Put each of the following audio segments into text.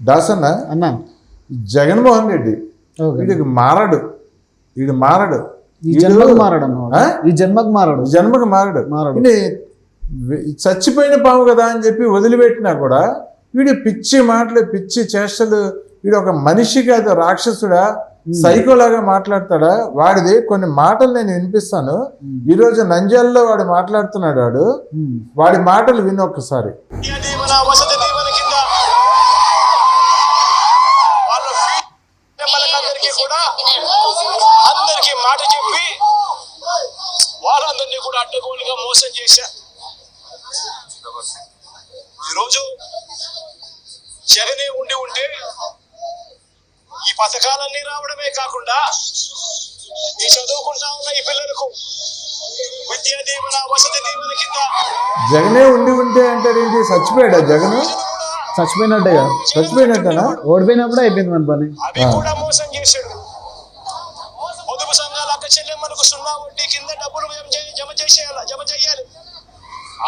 దాసన్న అన్న. జగన్మోహన్ రెడ్డి. వీడికి మారడు. వీడు మారడు. ఈ జన్మకు మారడు అన్న? ఈ జన్మకు మారడు. జన్మకు మారడు. మారడు. చచ్చిపోయిన పాము కదా అని చెప్పి వదిలిపెట్టినా కూడా వీడు పిచ్చి మాటలు పిచ్చి చేష్టలు వీడు ఒక మనిషి కాదు రాక్షసుడా సైకోలాగా మాట్లాడతాడా? వాడిది కొన్ని మాటలు నేను వినిపిస్తాను. ఈరోజు నంద్యాలలో వాడు మాట్లాడుతున్నాడు వాడు. వాడి మాటలు విను ఒక్కసారి విద్యా దీవెన వసతి దీవెన కింద వాళ్ళ అందరికీ కూడా అందరికీ మాట చెప్పి వాళ్ళందరినీ కూడా అడ్డగోలుగా మోసం చేశారు ఈరోజు జగనే ఉండి ఉంటే ఈ పథకాలన్నీ రావడమే కాకుండా ఈ చదువుకుంటా ఉన్న ఈ పిల్లలకు విద్యా దీవెన వసతి దీవెన కింద జగనే ఉండి ఉంటే అంటారేంటి చచ్చిపోయాడా జగన్? చచ్చిపోయినట్టే కదా చచ్చిపోయినట్టేనా? ఓడిపోయినప్పుడు అయిపోయింది మన పని. అవి కూడా మోసం చేశాడు. సంఘాల చెల్లెమ్మలకు సున్నా వడ్డీ కింద డబ్బులు జమ జమ చేసేయాలి? జమ చేయాలి.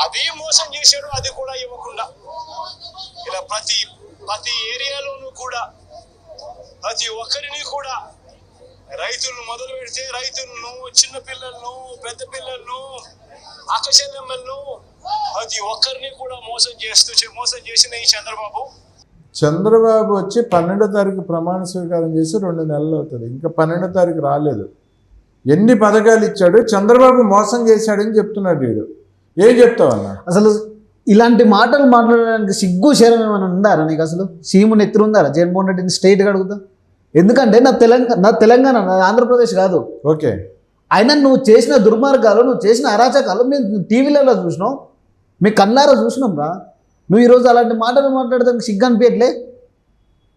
అది మోసం చేశాడు అది కూడా ఇవ్వకుండా. ఇలా ప్రతి ప్రతి ఏరియాలోనూ కూడా ప్రతి ఒక్కరిని కూడా రైతులను మొదలు పెడితే రైతులను చిన్న పిల్లలను పెద్ద పిల్లలను అక్కచెల్లెమ్మలను ప్రతి ఒక్కరిని కూడా మోసం చేస్తూ మోసం చేసిన ఈ చంద్రబాబు. చంద్రబాబు వచ్చి పన్నెండో తారీఖు ప్రమాణ స్వీకారం చేసి రెండు నెలలు అవుతుంది. ఇంకా పన్నెండో తారీఖు రాలేదు. ఎన్ని పథకాలు ఇచ్చాడు? చంద్రబాబు మోసం చేశాడని చెప్తున్నాడు వీడు. ఏం చెప్తావు అన్న? అసలు ఇలాంటి మాటలు మాట్లాడడానికి సిగ్గు శరం ఏమైనా ఉందారా నీకు అసలు? సీముని ఎత్తురు ఉందారా? జగన్మోహన్ రెడ్డిని స్ట్రైట్గా అడుగుతా? ఎందుకంటే నా తెలంగాణ నా తెలంగాణ నా ఆంధ్రప్రదేశ్ కాదు. ఓకే. అయినా నువ్వు చేసిన దుర్మార్గాలు నువ్వు చేసిన అరాచకాలు మేము టీవీలలో చూసినాం. మీ కన్నారా చూసినాం రా. నువ్వు ఈరోజు అలాంటి మాటలు మాట్లాడడానికి సిగ్గు అనిపించట్లే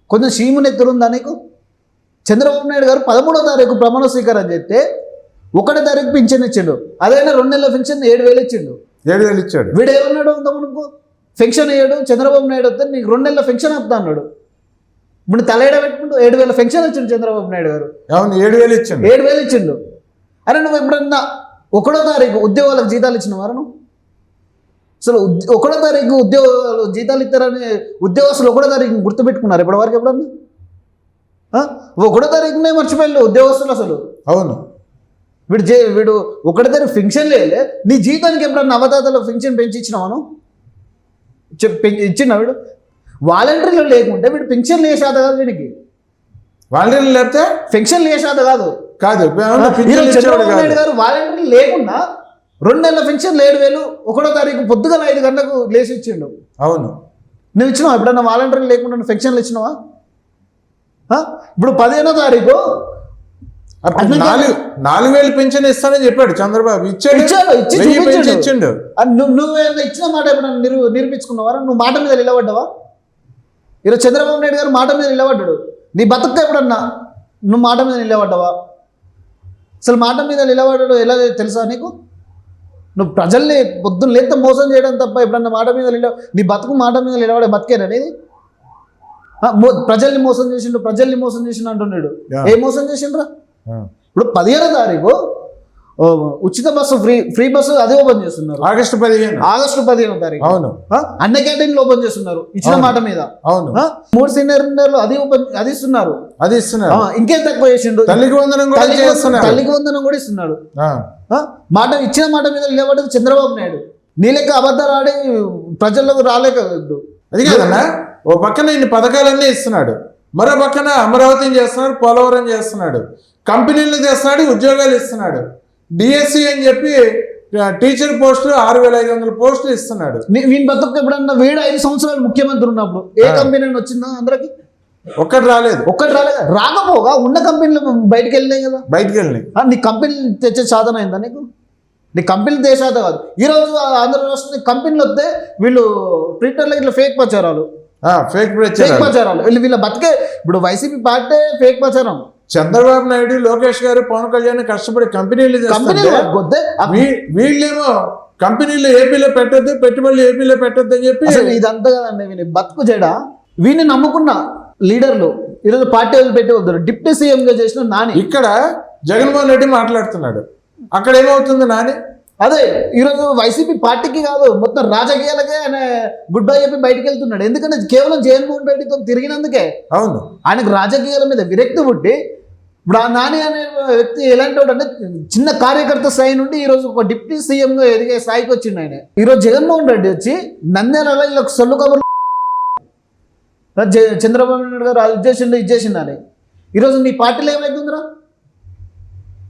కొంచెం సీముని ఎత్తురుందా నీకు? చంద్రబాబు నాయుడు గారు పదమూడో తారీఖు ప్రమాణ స్వీకారం చేస్తే ఒకటో తారీఖు పింఛన్ ఇచ్చిండు. అదైనా రెండు నెలల పెన్షన్ ఏడు వేలు ఇచ్చిండు. ఏడు వేలు ఇచ్చాడు. వీడు ఏమన్నాడు తమ్ముడుకు ఫెన్షన్ అయ్యాడు చంద్రబాబు నాయుడు వస్తే నీకు రెండు నెలల ఫెన్షన్ వస్తా అన్నాడు. ఇప్పుడు తలయడ పెట్టుకుంటూ ఏడు వేల ఫెన్షన్ వచ్చిండు చంద్రబాబు నాయుడు గారు. అవును ఏడు వేలు ఇచ్చాడు. ఏడు వేలు ఇచ్చిండు. అరే నువ్వు ఎప్పుడన్నా ఒకటో తారీఖు ఉద్యోగాలకు జీతాలు ఇచ్చినవారు నువ్వు అసలు ఒకటో తారీఖు ఉద్యోగాలు జీతాలు ఇస్తారని ఉద్యోగస్తులు ఒకటో తారీఖు గుర్తుపెట్టుకున్నారు ఇప్పటివరకు ఎప్పుడన్నా? ఒకటో తారీఖునే మర్చిపోయారు ఉద్యోగస్తులు అసలు. అవును. వీడు జే వీడు ఒకటి తారీఖు ఫింక్షన్ లేలే నీ జీతానికి ఎప్పుడన్నా అవతాతలో ఫింక్షన్ పెంచి ఇచ్చినావాను పెంచి ఇచ్చిన వీడు? వాలంటీర్లు లేకుంటే వీడు పెన్షన్ లేసాద కాదు వీడికి. వాళ్ళని లేకపోతే? పెన్షన్ లేసాద కాదు. కాదు చంద్రబాబు నాయుడు గారు వాలంటీర్లు లేకుండా రెండు నెలల పెన్షన్ ఏడు వేలు ఒకటో తారీఖు పొద్దుగల ఐదు గంటలకు లేచి ఇచ్చిండు. అవును. నువ్వు ఇచ్చినావా? ఎప్పుడన్నా వాలంటీర్లు లేకుండా పెన్షన్లు ఇచ్చినావా? ఇప్పుడు పదిహేనో తారీఖు. నాలుగు నాలుగు వేలు పెన్షన్ ఇస్తానని చెప్పాడు చంద్రబాబు. ఇచ్చాడు. ఇచ్చాడు, నువ్వు ఇచ్చిన మాట ఎప్పుడన్నా నిరూ నిరూపించుకున్నావా? నువ్వు మాట మీద నిలబడ్డావా? ఈరోజు చంద్రబాబు నాయుడు గారు మాట మీద నిలబడ్డాడు. నీ బతుకుతే ఎప్పుడన్నా నువ్వు మాట మీద నిలబడ్డావా? అసలు మాట మీద నిలబడడం ఎలా తెలుసా నీకు? నువ్వు ప్రజల్ని పొద్దున్న లేత మోసం చేయడం తప్ప ఎప్పుడన్నా మాట మీద నిలవ నీ బతుకు మాట మీద నిలబడే బతికేనా నీది? ఆ, మో- ప్రజల్ని మోసం చేసిండు ప్రజల్ని మోసం చేసిండు అంటున్నాడు. ఏ మోసం చేసిండ్రా. ఇప్పుడు పదిహేనో తారీఖు ఉచిత బస్సు ఫ్రీ ఫ్రీ బస్సు అదే ఓపెన్ చేస్తున్నారు. ఆగస్టు పదిహేను. ఆగస్టు పదిహేనో తారీఖు. అవును? అన్న క్యాంటీన్లు ఓపెన్ చేస్తున్నారు ఇచ్చిన. మాట మీద. అవును? మూడు సిలిండర్లు అది ఓపెన్ అది ఇస్తున్నారు. అది ఇస్తున్నారు. ఇంకేం తక్కువ చేసిండు? తల్లికి వందనం కూడా తల్లికి వందనం- కూడా ఇస్తున్నాడు? మాట ఇచ్చిన మాట మీద నిలబడేది చంద్రబాబు నాయుడు. నీ లెక్క అబద్ధాలు ఆడి ప్రజల్లోకి రాలేక అది కాదన్నా? ఓ పక్కన ఇన్ని పథకాలన్నీ ఇస్తున్నాడు. మరో పక్కన అమరావతిని చేస్తున్నాడు పోలవరం చేస్తున్నాడు. కంపెనీలు చేస్తున్నాడు ఉద్యోగాలు ఇస్తున్నాడు. డిఎస్సి అని చెప్పి టీచర్ పోస్టులు ఆరు వేల ఐదు వందల పోస్టులు ఇస్తున్నాడు. వీని బతుకు ఎప్పుడన్నా వీడు ఐదు సంవత్సరాలు ముఖ్యమంత్రి ఉన్నప్పుడు ఏ. కంపెనీ వచ్చిందా అందరికి? ఒక్కటి రాలేదు. ఒక్కటి రాలేదు? రాకపోగా ఉన్న కంపెనీలు బయటకు వెళ్ళినాయి కదా. బయటికి వెళ్ళి ఆ, నీ కంపెనీ తెచ్చే సాధన అయిందా నీకు? నీ కంపెనీ దేశాత కాదు. ఈరోజు ఆంధ్ర రాష్ట్రం కంపెనీలు వస్తే వీళ్ళు ట్విట్టర్లో ఇట్లా ఫేక్ ప్రచారాలు. ఫేక్ ఫేక్ ప్రచారాలు. వీళ్ళు వీళ్ళ బతికే ఇప్పుడు వైసీపీ పార్టీ ఫేక్ ప్రచారం. చంద్రబాబు నాయుడు లోకేష్ గారు పవన్ కళ్యాణ్ కష్టపడి కంపెనీలు వీళ్ళేమో కంపెనీలు ఏపీలో పెట్టొద్దు పెట్టుబడులు ఏపీలో పెట్టొద్దు అని చెప్పి ఇదంతా కదండి వీని బతుకు జడ వీని నమ్ముకున్న లీడర్లు ఈరోజు పార్టీ వదిలిపెట్టి వద్దు డిప్యూటీ సీఎంగా చేసిన నాని. ఇక్కడ జగన్మోహన్ రెడ్డి మాట్లాడుతున్నాడు. అక్కడ ఏమవుతుంది నాని? అదే ఈరోజు వైసీపీ పార్టీకి కాదు మొత్తం రాజకీయాలకే ఆయన గుడ్ బై చెప్పి బయటికి వెళ్తున్నాడు. ఎందుకంటే కేవలం జగన్మోహన్ రెడ్డితో తిరిగినందుకే అవును. ఆయనకు రాజకీయాల మీద విరక్తి పుట్టి ఇప్పుడు ఆ నాని అనే వ్యక్తి ఎలాంటి వాడు అంటే చిన్న కార్యకర్త స్థాయి నుండి ఈరోజు ఒక డిప్యూటీ సీఎంగా ఎదిగే స్థాయికి వచ్చిండు ఆయన. ఈరోజు జగన్మోహన్ రెడ్డి వచ్చి నంద్యాలలో ఇలా సొల్లు కబుర్లు జ- చంద్రబాబు నాయుడు గారు అది చేసిండు ఇది చేసిండు అని. ఈరోజు నీ పార్టీలో ఏమైతుందిరా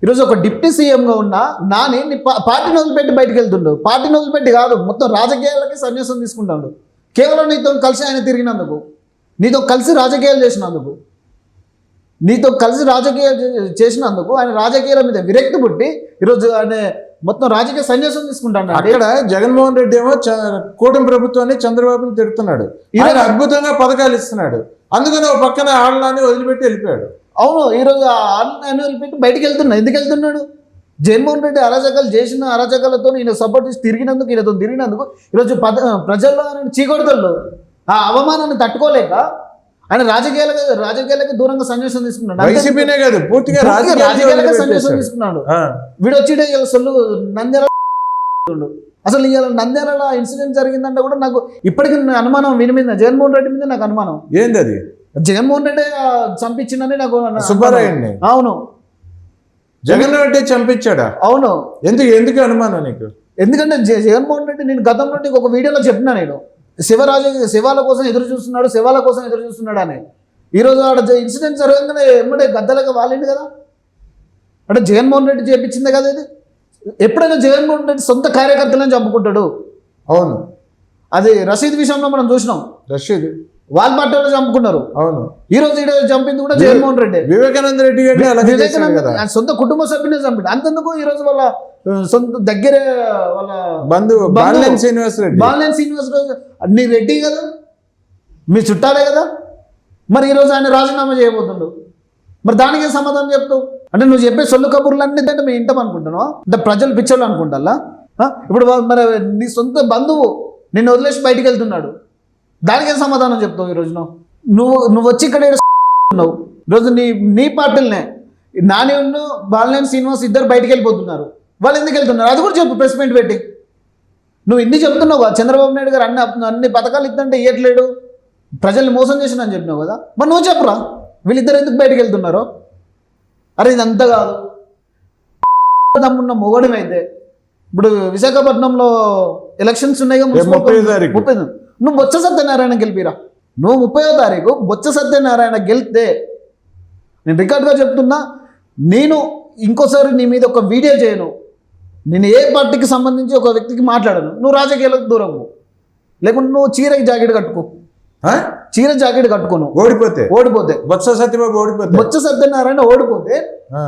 ఈరోజు ఒక డిప్యూటీ సీఎంగా ఉన్న నాని పార్టీని వదిలిపెట్టి బయటకు వెళ్తుండు. పార్టీని వదిలిపెట్టి కాదు మొత్తం రాజకీయాలకి సన్యాసం తీసుకుంటాడు. కేవలం నీతో కలిసి ఆయన తిరిగినందుకు నీతో కలిసి రాజకీయాలు చేసినందుకు నీతో కలిసి రాజకీయాలు చేసినందుకు ఆయన రాజకీయాల మీద విరక్తి పుట్టి ఈరోజు ఆయన మొత్తం రాజకీయ సన్యాసం తీసుకుంటాడు. అక్కడ జగన్మోహన్ రెడ్డి ఏమో కూటమి ప్రభుత్వాన్ని చంద్రబాబుని తిడుతున్నాడు. ఆయన అద్భుతంగా పథకాలు ఇస్తున్నాడు. అందుకని ఒక పక్కన ఆడలాన్ని వదిలిపెట్టి వెళ్ళిపోయాడు. అవును ఈరోజు యాన్యువల్ పెట్టి బయటికి వెళ్తున్నా ఎందుకు వెళ్తున్నాడు? జగన్మోహన్ రెడ్డి అరాచకాలు చేసిన అరాచకాలతో ఈయన సపోర్ట్ చేసి తిరిగినందుకు ఈయనతో తిరిగినందుకు ఈరోజు పద ప్రజల్లో ఆయన చీకొడతలు ఆ అవమానాన్ని తట్టుకోలేక ఆయన రాజకీయాలకు రాజకీయాలకు దూరంగా సన్యాసం తీసుకున్నాడు. కాదు పూర్తిగా పూర్తిగా రాజకీయాలు రాజకీయాలకే సన్యాసం. తీసుకున్నాడు. వీడు వచ్చి సొల్లు నంద్యాల అసలు ఇవాళ నంద్యాల ఇన్సిడెంట్ జరిగిందంటే కూడా నాకు ఇప్పటికీ అనుమానం వీని మీద జగన్మోహన్ రెడ్డి మీద నాకు అనుమానం. ఏంది అది జగన్మోహన్ రెడ్డి చంపించిందని నాకు సుబ్బారాయుడిని? అవును. జగన్ రెడ్డి చంపించాడా? అవును. ఎందుకు ఎందుకు అనుమానం నీకు? ఎందుకంటే జగన్మోహన్ రెడ్డి నేను గతంలో నీకు ఒక వీడియోలో చెప్పినా నేను. శివరాజు శివాల కోసం ఎదురు చూస్తున్నాడు శివాల కోసం ఎదురు చూస్తున్నాడు అని. ఈరోజు ఆడ ఇన్సిడెంట్ జరగగానే ఎమ్మడే గద్దలకు వాలింది కదా. అంటే జగన్మోహన్ రెడ్డి చేపించిందే కదా ఇది. ఎప్పుడైనా జగన్మోహన్ రెడ్డి సొంత కార్యకర్తలను చంపుకుంటాడు. అవును. అది రసీద్ విషయంలో మనం చూసినాం. రషీద్? వాళ్ళ పార్టీలో చంపుకున్నారు. అవును. ఈ రోజు ఈడ చంపింది కూడా జగన్మోహన్ రెడ్డి. వివేకానంద రెడ్డి వివేకానంద సొంత కుటుంబ సభ్యునే చంపాడు. అంతెందుకు ఈ రోజు వాళ్ళ సొంత దగ్గరే వాళ్ళ బంధువు. బాలినేని శ్రీనివాస్ రెడ్డి. బాలినేని శ్రీనివాస్ రాజు నీ రెడ్డి కదా? మీ చుట్టాలే కదా? మరి ఈరోజు ఆయన రాజీనామా చేయబోతుండు. మరి దానికి ఏం సమాధానం చెప్తావు? అంటే నువ్వు చెప్పే సొల్లు కబుర్లు అన్నీ అంటే మేము ఇంటాం అనుకుంటున్నావా? అంటే ప్రజలు పిచ్చోళ్ళు అనుకుంటారా? ఆ? ఇప్పుడు మరి నీ సొంత బంధువు నిన్ను వదిలేసి బయటికి వెళ్తున్నాడు. దానికి ఏం సమాధానం చెప్తావు ఈరోజు నువ్వు నువ్వు నువ్వు వచ్చి ఇక్కడ ఉన్నావు. ఈరోజు నీ నీ పార్టీలనే. నాని ఉన్న బాలినేని శ్రీనివాస్ ఇద్దరు బయటికి వెళ్ళిపోతున్నారు. వాళ్ళు ఎందుకు వెళ్తున్నారు? అది కూడా చెప్పు ప్రెస్ మీట్ పెట్టి. నువ్వు ఇన్ని చెప్తున్నావు కదా చంద్రబాబు నాయుడు గారు అన్ని అన్ని పథకాలు ఇద్దంటే ఇవ్వట్లేడు ప్రజల్ని మోసం చేసిన అని చెప్పినావు కదా. మరి నువ్వు చెప్పురా వీళ్ళిద్దరు ఎందుకు బయటకు వెళ్తున్నారో? అరే ఇదంతా కాదు. దమ్మున్న మొగడం అయితే. ఇప్పుడు విశాఖపట్నంలో ఎలక్షన్స్ ఉన్నాయి. ముప్పై నువ్వు బొత్స సత్యనారాయణ గెలిపిరా. నువ్వు ముప్పయో తారీఖు బొత్స సత్యనారాయణ గెలిస్తే నేను రికార్డ్గా చెప్తున్నా నేను ఇంకోసారి నీ మీద ఒక వీడియో చేయను. నేను ఏ పార్టీకి సంబంధించి ఒక వ్యక్తికి మాట్లాడను. నువ్వు రాజకీయాలకు దూరం. లేకుంటే నువ్వు చీర జాకెట్ కట్టుకో? చీర జాకెట్ కట్టుకోను. ఓడిపోతే? ఓడిపోతే. బొత్స సత్యబాబు ఓడిపోతే? బొత్స సత్యనారాయణ ఓడిపోతే.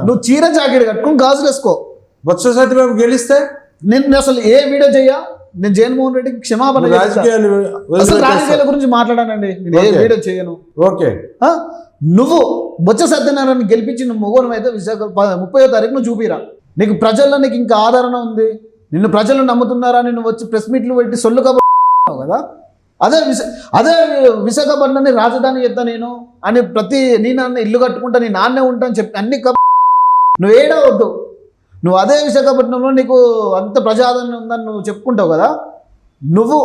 నువ్వు చీర జాకెట్ కట్టుకుని గాజులు వేసుకో. బొత్స సత్యబాబు గెలిస్తే? నేను అసలు ఏ వీడియో చెయ్యా నేను జగన్మోహన్ రెడ్డికి క్షమాపణ. రాజకీయాలు అసలు. రాజకీయాల గురించి మాట్లాడానండి. నేను ఏ. వీడియో చేయను. ఓకే? నువ్వు బొత్స సత్యనారాయణ గెలిపించిన మొగోనం అయితే విశాఖ ప- ముప్పయో తారీఖు నువ్వు చూపిరా. నీకు ప్రజల్లో నీకు ఇంకా ఆదరణ ఉంది. నిన్ను ప్రజలు నమ్ముతున్నారా? నిన్ను వచ్చి ప్రెస్ మీట్లు పెట్టి సొల్లు కబ కదా? అదే విశా అదే విశాఖపట్నాన్ని రాజధాని చేస్తా నేను. అని ప్రతి నీ నాన్న ఇల్లు కట్టుకుంటా నీ నాన్నే ఉంటా అని చెప్పి అన్ని కబ నువ్వు ఏడా వద్దు. నువ్వు అదే విశాఖపట్నంలో నీకు అంత ప్రజాదరణ ఉందని నువ్వు చెప్పుకుంటావు కదా? నువ్వు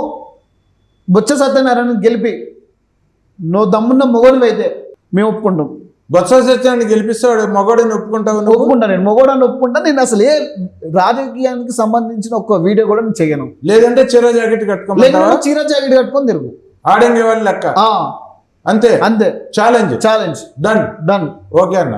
బొత్స సత్యనారాయణ గెలిపి నువ్వు దమ్మున్న మొగోడివి అయితే మేము ఒప్పుకుంటాం. బొత్స సత్యాన్ని గెలిపిస్తాడు మగవాడిని ఒప్పుకుంటావు ఒప్పుకుంటా నేను మొగోడాన్ని ఒప్పుకుంటా నేను అసలు ఏ రాజకీయానికి సంబంధించిన ఒక్క వీడియో కూడా నేను చేయను. లేదంటే చీర జాకెట్ లేకపోతే చీర జాకెట్ కట్టుకొని తిరుగు. ఆడంగి వాళ్ళ లెక్క? అంతే? అంతే. Challenge challenge done done okay అన్న.